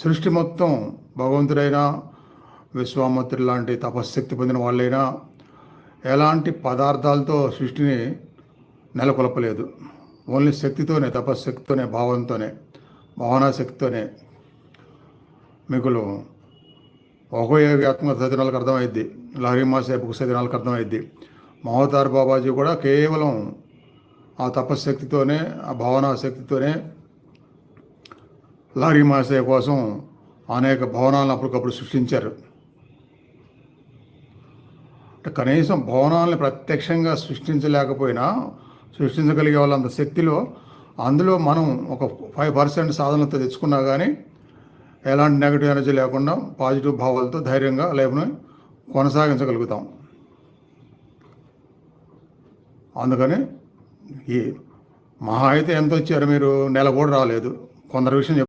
సృష్టి మొత్తం భగవంతుడైనా విశ్వామిత్రుడు లాంటి తపశ్శక్తి పొందిన వాళ్ళైనా ఎలాంటి పదార్థాలతో సృష్టిని నెలకొల్పలేదు. ఓన్లీ శక్తితోనే తపశ్శక్తితోనే భావంతోనే భావనాశక్తితోనే మిగులు. ఒక్కో ఆత్మ సదినాలకు అర్థమైద్ది. లహరి మాసేపుకు సదినాలకు అర్థమైద్ది. మహోతార్ బాబాజీ కూడా కేవలం ఆ తపశ్శక్తితోనే ఆ భావనా శక్తితోనే లారీ మాసే కోసం అనేక భవనాలను అప్పటికప్పుడు సృష్టించారు. అంటే కనీసం భవనాలను ప్రత్యక్షంగా సృష్టించలేకపోయినా సృష్టించగలిగే వాళ్ళంత శక్తిలో అందులో మనం ఒక ఫైవ్ పర్సెంట్ సాధనతో తెచ్చుకున్నా కానీ ఎలాంటి నెగిటివ్ ఎనర్జీ లేకుండా పాజిటివ్ భావాలతో ధైర్యంగా లైఫ్ని కొనసాగించగలుగుతాం. అందుకని ఈ మహా అయితే ఎంత వచ్చారు మీరు? నెల కూడా రాలేదు. కొందరు విషయం